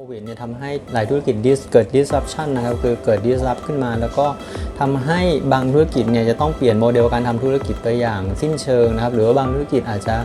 ควิดเนี่ยทำให้หลายธุรกิจเกิด disruption นะครับคือเกิด disrupt ขึ้นมา แล้วก็ทำให้บางธุรกิจเนี่ยจะต้องเปลี่ยนโมเดลการทำธุรกิจไปอย่างสิ้นเชิงนะครับหรือว่าบางธุรกิจอาจจะ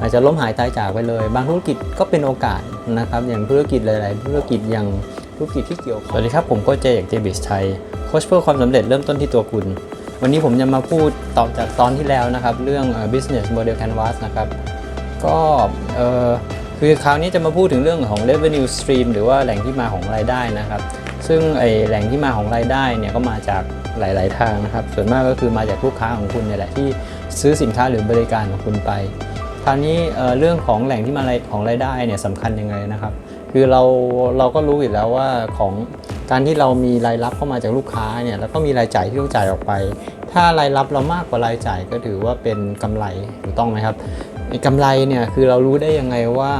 อาจจะล้มหายตายจากไปเลย บางธุรกิจก็เป็นโอกาสนะครับอย่างธุรกิจหลาย ๆ ธุรกิจอย่างธุรกิจที่เกี่ยวสวัสดีครับผมก็เจจากเจบิสไทยโค้ชเพื่อความสำเร็จเริ่มต้นที่ตัวคุณ วันนี้ผมจะมาพูดต่อจากตอนที่แล้วนะครับเรื่อง business model canvas นะครับก็เออ คือคราวนี้จะมาพูดถึงเรื่องของ revenue stream หรือว่าแหล่งที่มาของรายได้นะครับ ซึ่งไอแหล่งที่มาของรายได้เนี่ยก็มาจากหลาย ๆ ทางนะครับ ส่วนมากก็คือมาจากลูกค้าของคุณเนี่ยแหละที่ซื้อสินค้าหรือบริการของคุณไป คราวนี้เรื่องของแหล่งที่มาของรายได้เนี่ยสำคัญยังไงนะครับ คือเราเราก็รู้อยู่แล้วว่าของการที่เรามีรายรับเข้ามาจากลูกค้าเนี่ยแล้วก็มีรายจ่ายที่ต้องจ่ายออกไป ถ้ารายรับเรามากกว่ารายจ่ายก็ถือว่าเป็นกำไรถูกต้องไหมครับ ไอ้กำไรเนี่ยคือเรารู้ได้ยังไงว่า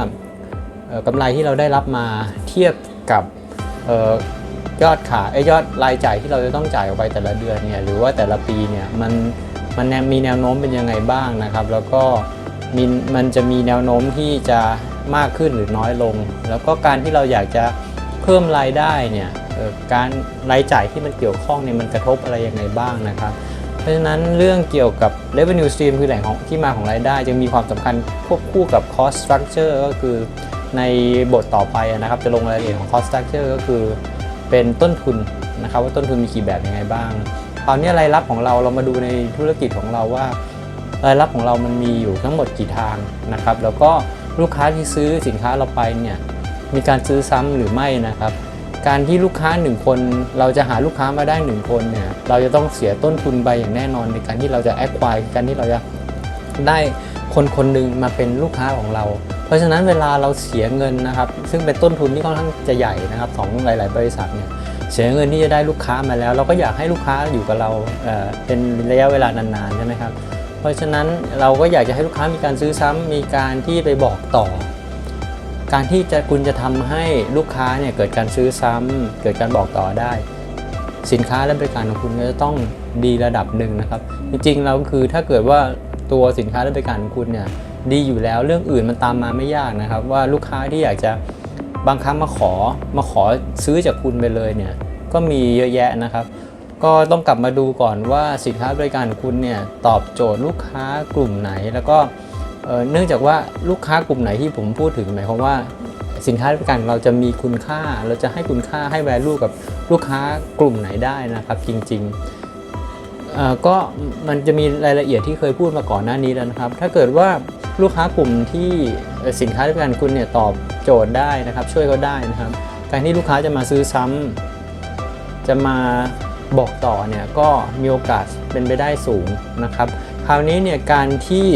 กำไรที่เราได้รับมาเทียบกับออยอดขายไอ้ยอดรายจ่ายที่เราจะต้องจ่ายออกไปแต่ละเดือนเนี่ยหรือว่าแต่ละปีเนี่ยมันมันมีแนวโน้มเป็นยังไงบ้างนะครับ แล้วก็มีมันจะมีแนวโน้มที่จะมากขึ้นหรือน้อยลง แล้วก็การที่เราอยากจะเพิ่มรายได้เนี่ยการรายจ่ายที่มันเกี่ยวข้องเนี่ยมันกระทบอะไรยังไงบ้างนะครับ เพราะฉะนั้นเรื่องเกี่ยวกับ revenue stream คือแหล่งของที่มาของรายได้ จึงมีความสำคัญควบคู่กับ cost structure ก็คือในบทต่อไปนะครับจะลงรายละเอียดของ cost structure ก็คือเป็นต้นทุนนะครับว่าต้นทุนมีกี่แบบยังไงบ้างคราวนี้รายรับของเราเรามาดูในธุรกิจของเราว่ารายรับของเรามันมีอยู่ทั้งหมดกี่ทางนะครับ แล้วก็ลูกค้าที่ซื้อสินค้าเราไปเนี่ยมีการซื้อซ้ำหรือไม่นะครับ การที่ลูกค้า 1 คน เราจะหาลูกค้ามาได้ 1 คนเนี่ยเราจะต้องเสียต้นทุนไปอย่างแน่นอนในการที่เราจะแอคควายการที่เราจะได้คนคนหนึ่งมาเป็นลูกค้าของเรา เพราะฉะนั้นเวลาเราเสียเงินนะครับ ซึ่งเป็นต้นทุนที่ค่อนข้างจะใหญ่นะครับของหลาย ๆ บริษัทเนี่ยเสียเงินที่จะได้ลูกค้ามาแล้ว เราก็อยากให้ลูกค้าอยู่กับเราเเป็นระยะเวลานานๆใช่ไหมครับเพราะฉะนั้นเราก็อยากจะให้ลูกค้ามีการซื้อซ้ำมีการที่ไปบอกต่อ การที่จะคุณจะทำให้ลูกค้าเนี่ยเกิดการซื้อซ้ำเกิดการบอกต่อได้ สินค้าและบริการของคุณก็จะต้องดีระดับหนึ่งนะครับ จริงๆเราคือถ้าเกิดว่าตัวสินค้าและบริการของคุณเนี่ยดีอยู่แล้วเรื่องอื่นมันตามมาไม่ยากนะครับ ว่าลูกค้าที่อยากจะบางครั้งมาขอมาขอซื้อจากคุณไปเลยเนี่ยก็มีเยอะแยะนะครับ ก็ต้องกลับมาดูก่อนว่าสินค้าบริการของคุณเนี่ยตอบโจทย์ลูกค้ากลุ่มไหนแล้วก็ เนื่องจากว่าลูกค้ากลุ่มไหนที่ผมพูดถึงหมายความว่าสินค้าบริการเราจะมีคุณค่า เราจะให้คุณค่าให้ value กับลูกค้ากลุ่มไหนได้นะครับ จริงๆก็มันจะมีรายละเอียดที่เคยพูดมาก่อนหน้านี้แล้วนะครับ ถ้าเกิดว่าลูกค้ากลุ่มที่สินค้าบริการคุณเนี่ยตอบโจทย์ได้นะครับ ช่วยเขาได้นะครับ การที่ลูกค้าจะมาซื้อซ้ำจะมาบอกต่อเนี่ยก็มีโอกาสเป็นไปได้สูงนะครับ คราวนี้เนี่ยการที่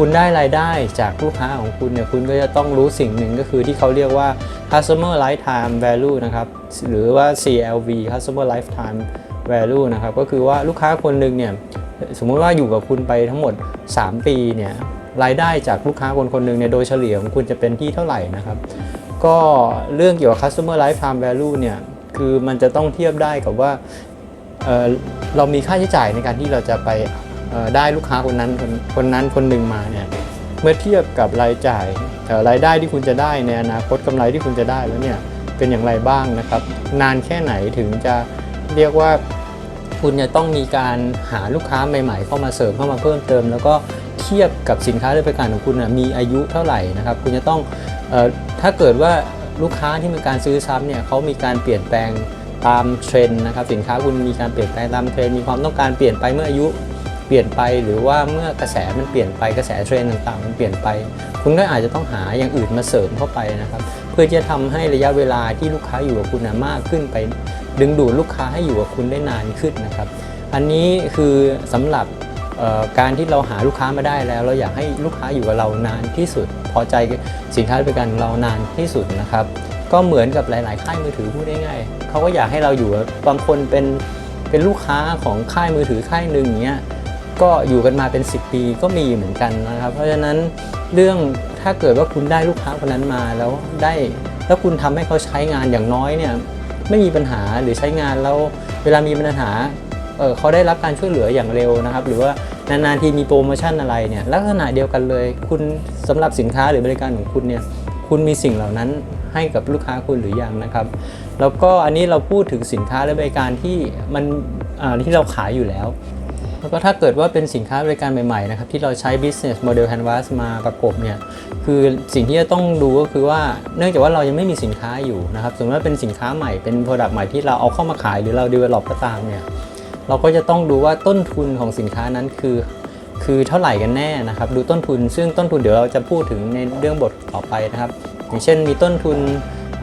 คุณได้รายได้จากลูกค้าของคุณเนี่ยคุณก็จะต้องรู้สิ่งหนึ่งก็คือที่เขาเรียกว่า customer lifetime value นะครับ หรือว่า CLV customer lifetime value นะครับ ก็คือว่าลูกค้าคนหนึ่งเนี่ยสมมุติว่าอยู่กับคุณไปทั้งหมด 3 ปีเนี่ยรายได้จากลูกค้าคนคนหนึ่งเนี่ยโดยเฉลี่ยของคุณจะเป็นที่เท่าไหร่นะครับ ก็เรื่องเกี่ยวกับ customer lifetime value เนี่ยคือมันจะต้องเทียบได้กับว่าเเรามีค่าใช้จ่ายในการที่เราจะไป ได้ลูกค้าคนนั้นคนคนนั้นคนหนึ่งมาเนี่ยเมื่อเทียบกับรายจ่ายรายได้ที่คุณจะได้ในอนาคตกำไรที่คุณจะได้แล้วเนี่ยเป็นอย่างไรบ้างนะครับ นานแค่ไหนถึงจะเรียกว่าคุณจะต้องมีการหาลูกค้าใหม่ๆ เข้ามาเสริมเข้ามาเพิ่มเติม แล้วก็เทียบกับสินค้าหรือบริการของคุณนะมีอายุเท่าไหร่นะครับ คุณจะต้องออถ้าเกิดว่าลูกค้าที่มีการซื้อซ้ำเนี่ยเขามีการเปลี่ยนแปลงตามเทรนด์นะครับสินค้าคุณมีการเปลี่ยนแปลงตามเทรนด์มีความต้องการเปลี่ยนไปเมื่ออายุ เปลี่ยนไปหรือว่าเมื่อกระแสมันเปลี่ยนไปกระแสเทรนด์ต่างๆ มันเปลี่ยนไป คุณก็อาจจะต้องหาอย่างอื่นมาเสริมเข้าไปนะครับ เพื่อจะทำให้ระยะเวลาที่ลูกค้าอยู่กับคุณนะมากขึ้นไป ดึงดูดลูกค้าให้อยู่กับคุณได้นานขึ้นนะครับ อันนี้คือสำหรับการที่เราหาลูกค้ามาได้แล้ว เราอยากให้ลูกค้าอยู่กับเรานานที่สุด พอใจสินค้าบริการของเรานานที่สุดนะครับ ก็เหมือนกับหลาย ๆ ค่ายมือถือพูดง่ายๆเขาก็อยากให้เราอยู่กับบางคนเป็นเป็นลูกค้าของค่ายมือถือค่ายหนึ่งอย่างเงี้ย ก็อยู่กันมาเป็น 10 ปีก็มีเหมือนกันนะครับ เพราะฉะนั้นเรื่องถ้าเกิดว่าคุณได้ลูกค้าคนนั้นมาแล้วได้แล้วคุณทำให้เขาใช้งานอย่างน้อยเนี่ยไม่มีปัญหาหรือใช้งานแล้วเวลามีปัญหาเเขาได้รับการช่วยเหลืออย่างเร็วนะครับ หรือว่านานๆทีมีโปรโมชั่นอะไรเนี่ยลักษณะเดียวกันเลย คุณสำหรับสินค้าหรือบริการของคุณเนี่ยคุณมีสิ่งเหล่านั้นให้กับลูกค้าคุณหรือยังนะครับ แล้วก็อันนี้เราพูดถึงสินค้าและบริการที่มันที่เราขายอยู่แล้ว แล้วก็ถ้าเกิดว่าเป็นสินค้าบริการใหม่ๆนะครับที่เราใช้ business model canvas มาประกบเนี่ยคือสิ่งที่จะต้องดูก็คือว่าเนื่องจากว่าเรายังไม่มีสินค้าอยู่นะครับสมมติว่าเป็นสินค้าใหม่เป็น product ใหม่ที่เราเอาเข้ามาขายหรือเรา develop ก็ตามเนี่ยเราก็จะต้องดูว่าต้นทุนของสินค้านั้นคือ คือเท่าไหร่กันแน่นะครับดูต้นทุน ซึ่งต้นทุนเดี๋ยวเราจะพูดถึงในเรื่องบทต่อไปนะครับ อย่างเช่นมีต้นทุน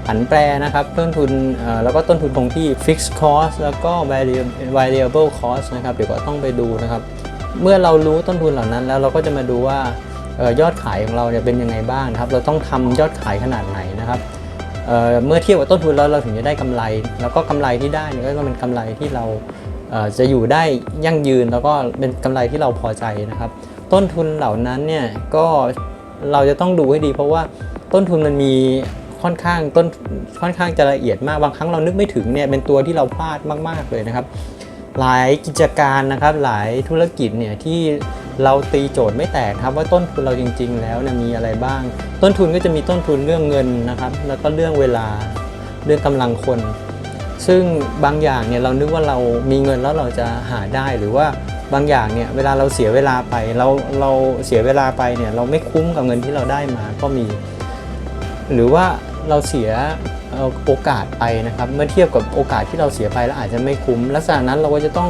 ผันแปรนะครับต้นทุนแล้วก็ต้นทุนคงที่ fixed cost แล้วก็ variable cost นะครับเดี๋ยวก็ต้องไปดูนะครับ เมื่อเรารู้ต้นทุนเหล่านั้นแล้วเราก็จะมาดูว่าออยอดขายของเราเนี่ยเป็นยังไงบ้างนะครับ เราต้องทำยอดขายขนาดไหนนะครับเเมื่อเทียบกับต้นทุนแล้วเราถึงจะได้กำไร แล้วก็กำไรที่ได้นี่ก็ต้องเป็นกำไรที่เราเจะอยู่ได้ยั่งยืนแล้วก็เป็นกำไรที่เราพอใจนะครับ ต้นทุนเหล่านั้นเนี่ยก็เราจะต้องดูให้ดี เพราะว่าต้นทุนมันมี ค่อนข้างต้นค่อนข้างจะละเอียดมากบางครั้งเรานึกไม่ถึงเนี่ยเป็นตัวที่เราพลาดมาก ๆเลยนะครับ หลายกิจการนะครับหลายธุรกิจเนี่ยที่เราตีโจทย์ไม่แตกครับว่าต้นทุนเราจริง ๆ แล้วเนี่ยมีอะไรบ้าง ต้นทุนก็จะมีต้นทุนเรื่องเงินนะครับ แล้วก็เรื่องเวลาเรื่องกำลังคน ซึ่งบางอย่างเนี่ยเรานึกว่าเรามีเงินแล้วเราจะหาได้หรือว่าบางอย่างเนี่ยเวลาเราเสียเวลาไปเราเราเสียเวลาไปเนี่ยเราไม่คุ้มกับเงินที่เราได้มาก็มี หรือว่าเราเสียโอกาสไปนะครับ เมื่อเทียบกับโอกาสที่เราเสียไปแล้วอาจจะไม่คุ้ม ลักษณะนั้นเราก็จะต้อง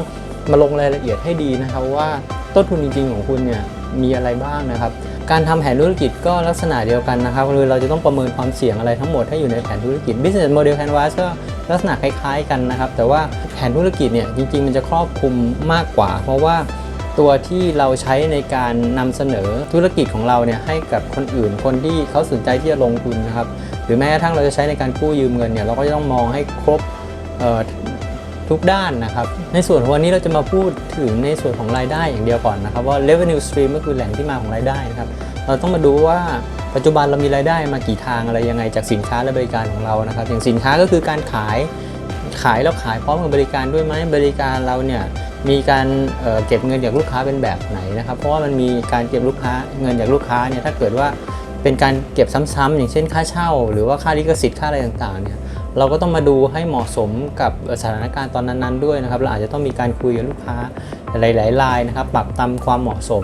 มาลงรายละเอียดให้ดีนะครับว่าต้นทุนจริงๆของคุณเนี่ยมีอะไรบ้างนะครับ การทำแผนธุรกิจก็ลักษณะเดียวกันนะครับคือเราจะต้องประเมินความเสี่ยงอะไรทั้งหมดให้อยู่ในแผนธุรกิจ business model canvas ก็ลักษณะคล้ายๆกันนะครับ แต่ว่าแผนธุรกิจเนี่ยจริงๆมันจะครอบคลุมมากกว่า เพราะว่า ตัวที่เราใช้ในการนำเสนอธุรกิจของเราเนี่ยให้กับคนอื่น คนที่เขาสนใจที่จะลงทุนนะครับ หรือแม้กระทั่งเราจะใช้ในการกู้ยืมเงินเนี่ยเราก็จะต้องมองให้ครบทุกด้านนะครับ ในส่วนวันนี้เราจะมาพูดถึงในส่วนของรายได้อย่างเดียวก่อนนะครับ ว่า revenue stream ก็คือแหล่งที่มาของรายได้นะครับ เราต้องมาดูว่าปัจจุบันเรามีรายได้มากี่ทางอะไรยังไงจากสินค้าและบริการของเรานะครับ อย่างสินค้าก็คือการขายขายแล้วขายพร้อมกับบริการด้วยไหมบริการเราเนี่ย มีการเเก็บเงินจากลูกค้าเป็นแบบไหนนะครับ เพราะว่ามันมีการเก็บลูกค้าเงินจากลูกค้าเนี่ยถ้าเกิดว่าเป็นการเก็บซ้ำๆอย่างเช่นค่าเช่า หรือว่าค่าลิขสิทธิ์ค่าอะไรต่างๆเนี่ยเราก็ต้องมาดูให้เหมาะสมกับสถานการณ์ตอนนั้นๆด้วยนะครับเราอาจจะต้องมีการคุยกับลูกค้าหลายๆรายนะครับปรับตามความเหมาะสม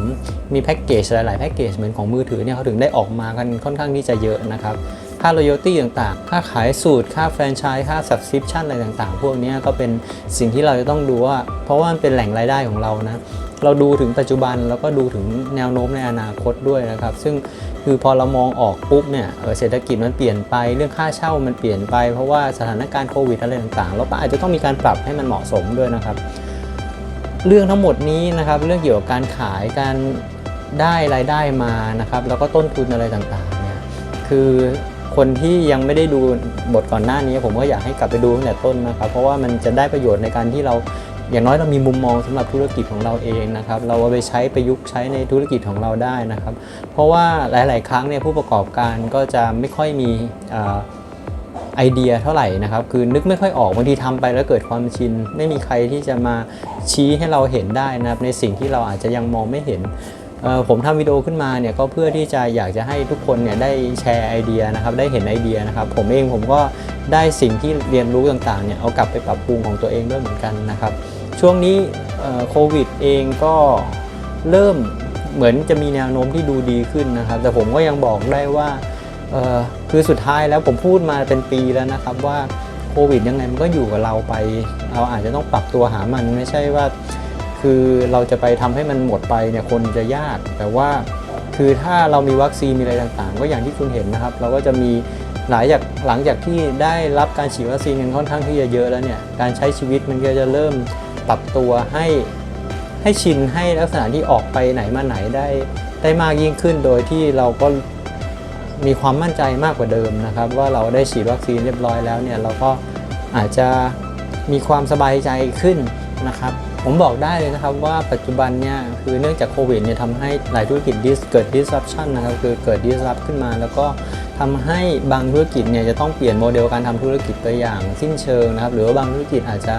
มีแพ็กเกจหลายๆแพ็กเกจเหมือนของมือถือเนี่ยเขาถึงได้ออกมากันค่อนข้างที่จะเยอะนะครับ ค่า loyalty ต่างๆ ค่าขายสูตร ค่าแฟรนไชส์ค่า subscription อะไรต่างๆ พวกนี้ก็เป็นสิ่งที่เราจะต้องดูว่า เพราะว่ามันเป็นแหล่งรายได้ของเรานะ เราดูถึงปัจจุบันแล้วก็ดูถึงแนวโน้มในอนาคตด้วยนะครับ ซึ่งคือพอเรามองออกปุ๊บเนี่ยเเศรษฐกิจมันเปลี่ยนไป เรื่องค่าเช่ามันเปลี่ยนไป เพราะว่าสถานการณ์โควิดอะไรต่างๆ เราก็อาจจะต้องมีการปรับให้มันเหมาะสมด้วยนะครับ เรื่องทั้งหมดนี้นะครับ เรื่องเกี่ยวกับการขายการได้รายได้มานะครับ แล้วก็ต้นทุนอะไรต่างๆ เนี่ย คือ คนที่ยังไม่ได้ดูบทก่อนหน้านี้ ผมก็อยากให้กลับไปดูตั้งแต่ต้นนะครับ เพราะว่ามันจะได้ประโยชน์ในการที่เราอย่างน้อยเรามีมุมมองสำหรับธุรกิจของเราเองนะครับ เราเอาไปใช้ประยุกต์ใช้ในธุรกิจของเราได้นะครับ เพราะว่าหลาย ๆ ครั้งเนี่ยผู้ประกอบการก็จะไม่ค่อยมีไอเดียเท่าไหร่นะครับ คือนึกไม่ค่อยออกบางทีทำไปแล้วเกิดความชิน ไม่มีใครที่จะมาชี้ให้เราเห็นได้นะครับ ในสิ่งที่เราอาจจะยังมองไม่เห็น ผมทำวิดีโอขึ้นมาเนี่ยก็เพื่อที่จะอยากจะให้ทุกคนเนี่ยได้แชร์ไอเดียนะครับได้เห็นไอเดียนะครับผมเองผมก็ได้สิ่งที่เรียนรู้ต่างๆเนี่ยเอากลับไปปรับปรุงของตัวเองด้วยเหมือนกันนะครับช่วงนี้โควิดเองก็เริ่มเหมือนจะมีแนวโน้มที่ดูดีขึ้นนะครับ แต่ผมก็ยังบอกได้ว่าคือสุดท้ายแล้วผมพูดมาเป็นปีแล้วนะครับว่าโควิดยังไงมันก็อยู่กับเราไป เราอาจจะต้องปรับตัวหามันไม่ใช่ว่า คือเราจะไปทำให้มันหมดไปเนี่ยคนจะยาก แต่ว่าคือถ้าเรามีวัคซีนมีอะไรต่างๆ ก็อย่างที่คุณเห็นนะครับ เราก็จะมีหลายจากหลังจากที่ได้รับการฉีดวัคซีนกันค่อนข้างที่จะเยอะแล้วเนี่ยการใช้ชีวิตมันก็จะเริ่มปรับตัวให้ให้ชินให้ลักษณะที่ออกไปไหนมาไหนได้ได้มากยิ่งขึ้นโดยที่เราก็มีความมั่นใจมากกว่าเดิมนะครับ ว่าเราได้ฉีดวัคซีนเรียบร้อยแล้วเนี่ยเราก็อาจจะมีความสบายใจขึ้นนะครับ ผมบอกได้เลยนะครับว่าปัจจุบันเนี่ยคือเนื่องจากโควิดเนี่ยทำให้หลายธุรกิจ dis- เกิด disruption นะครับคือเกิด disrupt ขึ้นมา แล้วก็ทำให้บางธุรกิจเนี่ยจะต้องเปลี่ยนโมเดลการทำธุรกิจไปอย่างสิ้นเชิงนะครับหรือว่าบางธุรกิจอาจจะ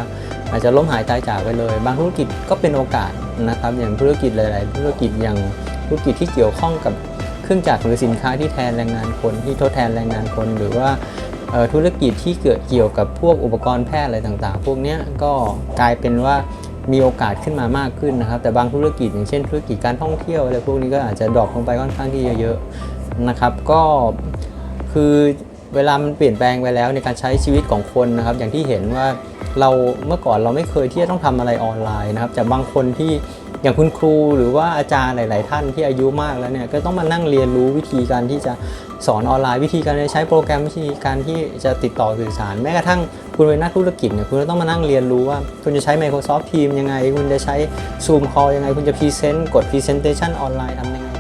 อาจจะล้มหายตายจากไปเลย บางธุรกิจก็เป็นโอกาสนะครับอย่างธุรกิจหลาย ๆ ธุรกิจอย่างธุรกิจที่เกี่ยวข้องกับเครื่องจักรหรือสินค้าที่แทนแรงงานคนที่ทดแทนแรงงานคน หรือว่าธุรกิจที่เกิดเกี่ยวกับพวกอุปกรณ์แพทย์อะไรต่าง ๆ พวกนี้ก็กลายเป็นว่า มีโอกาสขึ้นมามากขึ้นนะครับ แต่บางธุรกิจอย่างเช่นธุรกิจการท่องเที่ยวอะไรพวกนี้ก็อาจจะดรอปลงไปค่อนข้างที่เยอะๆนะครับก็คือเวลามันเปลี่ยนแปลงไปแล้วในการใช้ชีวิตของคนนะครับ อย่างที่เห็นว่าเราเมื่อก่อนเราไม่เคยที่จะต้องทำอะไรออนไลน์นะครับแต่บางคนที่ อย่างคุณครูหรือว่าอาจารย์หลาย ๆ ท่านที่อายุมากแล้วเนี่ยก็ต้องมานั่งเรียนรู้วิธีการที่จะสอนออนไลน์วิธีการใช้โปรแกรมวิธีการที่จะติดต่อสื่อสาร แม้กระทั่งคุณเป็นนักธุรกิจเนี่ยคุณก็ต้องมานั่งเรียนรู้ว่า คุณจะใช้ Microsoft Teams ยังไง คุณจะใช้ Zoom Call ยังไง คุณจะพรีเซนต์กด Presentation ออนไลน์ทำยังไง